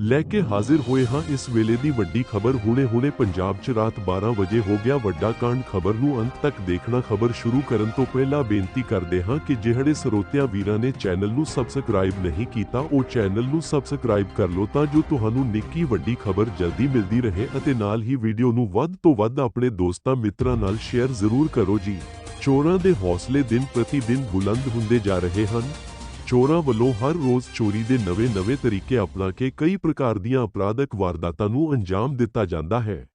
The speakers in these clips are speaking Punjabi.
ਲੈ ਕੇ ਹਾਜ਼ਰ ਹੋਏ ਹਾਂ ਇਸ ਵੇਲੇ ਦੀ ਵੱਡੀ ਖਬਰ। ਹੁਣੇ-ਹੁਣੇ ਪੰਜਾਬ 'ਚ ਰਾਤ 12 ਵਜੇ ਹੋ ਗਿਆ ਵੱਡਾ ਕਾਂਡ। ਖਬਰ ਨੂੰ ਅੰਤ ਤੱਕ ਦੇਖਣਾ ਖਬਰ ਸ਼ੁਰੂ ਕਰਨ ਤੋਂ ਪਹਿਲਾਂ ਬੇਨਤੀ ਕਰਦੇ ਹਾਂ ਕਿ ਜਿਹੜੇ ਸਰੋਤਿਆਂ ਵੀਰਾਂ ਨੇ ਚੈਨਲ ਨੂੰ ਸਬਸਕ੍ਰਾਈਬ ਨਹੀਂ ਕੀਤਾ, ਉਹ ਚੈਨਲ ਨੂੰ ਸਬਸਕ੍ਰਾਈਬ ਕਰ ਲਓ ਤਾਂ ਜੋ ਤੁਹਾਨੂੰ ਨਿੱਕੀ ਵੱਡੀ ਖਬਰ ਜਲਦੀ ਮਿਲਦੀ ਰਹੇ ਅਤੇ ਨਾਲ ਹੀ ਵੀਡੀਓ ਨੂੰ ਵੱਧ ਤੋਂ ਵੱਧ ਆਪਣੇ ਦੋਸਤਾਂ ਮਿੱਤਰਾਂ ਨਾਲ ਸ਼ੇਅਰ ਜ਼ਰੂਰ ਕਰੋ ਜੀ। ਚੋਰਾਂ ਦੇ ਹੌਸਲੇ ਦਿਨ ਪ੍ਰਤੀ ਦਿਨ ਬੁਲੰਦ ਹੁੰਦੇ ਜਾ ਰਹੇ ਹਨ। ਚੋਰਾਂ ਵੱਲੋਂ ਹਰ ਰੋਜ਼ ਚੋਰੀ ਦੇ ਨਵੇਂ-ਨਵੇਂ ਤਰੀਕੇ ਅਪਣਾ ਕੇ ਕਈ ਪ੍ਰਕਾਰ ਦੀਆਂ ਅਪਰਾਧਕ ਵਾਰਦਾਤਾਂ ਨੂੰ ਅੰਜਾਮ ਦਿੱਤਾ ਜਾਂਦਾ ਹੈ।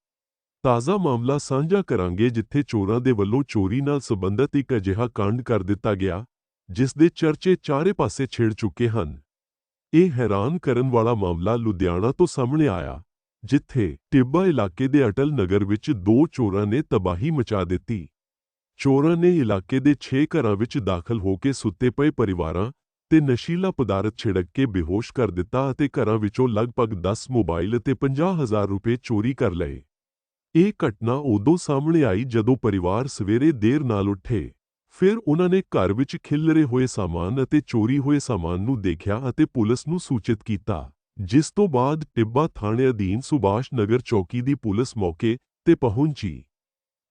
ਤਾਜ਼ਾ ਮਾਮਲਾ ਸਾਂਝਾ ਕਰਾਂਗੇ ਜਿੱਥੇ ਚੋਰਾਂ ਦੇ ਵੱਲੋਂ ਚੋਰੀ ਨਾਲ ਸੰਬੰਧਿਤ ਇੱਕ ਅਜਿਹਾ ਕਾਂਡ ਕਰ ਦਿੱਤਾ ਗਿਆ, ਜਿਸ ਦੇ ਚਰਚੇ ਚਾਰੇ ਪਾਸੇ ਛਿੜ ਚੁੱਕੇ ਹਨ। ਇਹ ਹੈਰਾਨ ਕਰਨ ਵਾਲਾ ਮਾਮਲਾ ਲੁਧਿਆਣਾ ਤੋਂ ਸਾਹਮਣੇ ਆਇਆ, ਜਿੱਥੇ ਟਿੱਬਾ ਇਲਾਕੇ ਦੇ ਅਟਲ ਨਗਰ ਵਿੱਚ ਦੋ ਚੋਰਾਂ ਨੇ ਤਬਾਹੀ ਮਚਾ ਦਿੱਤੀ। ਚੋਰਾਂ ਨੇ ਇਲਾਕੇ ਦੇ 6 ਘਰਾਂ ਵਿੱਚ ਦਾਖਲ ਹੋ ਕੇ ਸੁੱਤੇ ਪਏ ਪਰਿਵਾਰਾਂ ਤੇ ਨਸ਼ੀਲਾ ਪਦਾਰਥ ਛਿੜਕ ਕੇ ਬੇਹੋਸ਼ ਕਰ ਦਿੱਤਾ ਅਤੇ ਘਰਾਂ ਵਿੱਚੋਂ ਲਗਭਗ 10 ਮੋਬਾਈਲ ਅਤੇ 50000 ਰੁਪਏ ਚੋਰੀ ਕਰ ਲਏ। ਇਹ ਘਟਨਾ ਉਦੋਂ ਸਾਹਮਣੇ ਆਈ ਜਦੋਂ ਪਰਿਵਾਰ ਸਵੇਰੇ ਦੇਰ ਨਾਲ ਉੱਠੇ। ਫਿਰ ਉਹਨਾਂ ਨੇ ਘਰ ਵਿੱਚ ਖਿਲਰੇ ਹੋਏ ਸਾਮਾਨ ਅਤੇ ਚੋਰੀ ਹੋਏ ਸਾਮਾਨ ਨੂੰ ਦੇਖਿਆ ਅਤੇ ਪੁਲਿਸ ਨੂੰ ਸੂਚਿਤ ਕੀਤਾ। ਜਿਸ ਤੋਂ ਬਾਅਦ ਟਿੱਬਾ ਥਾਣੇ ਅਧੀਨ ਸੁਭਾਸ਼ ਨਗਰ ਚੌਕੀ ਦੀ ਪੁਲਿਸ ਮੌਕੇ ਤੇ ਪਹੁੰਚੀ।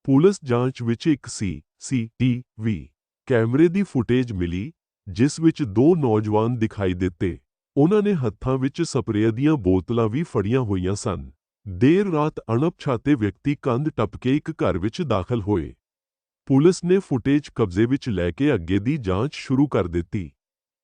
ਪੁਲਿਸ ਜਾਂਚ ਵਿੱਚ ਇੱਕ ਸੀ ਸੀ, ਟੀ, ਵੀ ਕੈਮਰੇ ਦੀ ਫੁਟੇਜ ਮਿਲੀ ਜਿਸ ਵਿੱਚ ਦੋ ਨੌਜਵਾਨ ਦਿਖਾਈ ਦਿੱਤੇ। ਉਹਨਾਂ ਨੇ ਹੱਥਾਂ ਵਿੱਚ ਸਪਰੇਅ ਦੀਆਂ ਬੋਤਲਾਂ ਵੀ ਫੜੀਆਂ ਹੋਈਆਂ ਸਨ। ਦੇਰ ਰਾਤ ਅਣਪਛਾਤੇ ਵਿਅਕਤੀ ਕੰਧ ਟੱਪ ਕੇ ਇੱਕ ਘਰ ਵਿੱਚ ਦਾਖਲ ਹੋਏ। ਪੁਲਿਸ ਨੇ ਫੁਟੇਜ ਕਬਜ਼ੇ ਵਿੱਚ ਲੈ ਕੇ ਅੱਗੇ ਦੀ ਜਾਂਚ ਸ਼ੁਰੂ ਕਰ ਦਿੱਤੀ।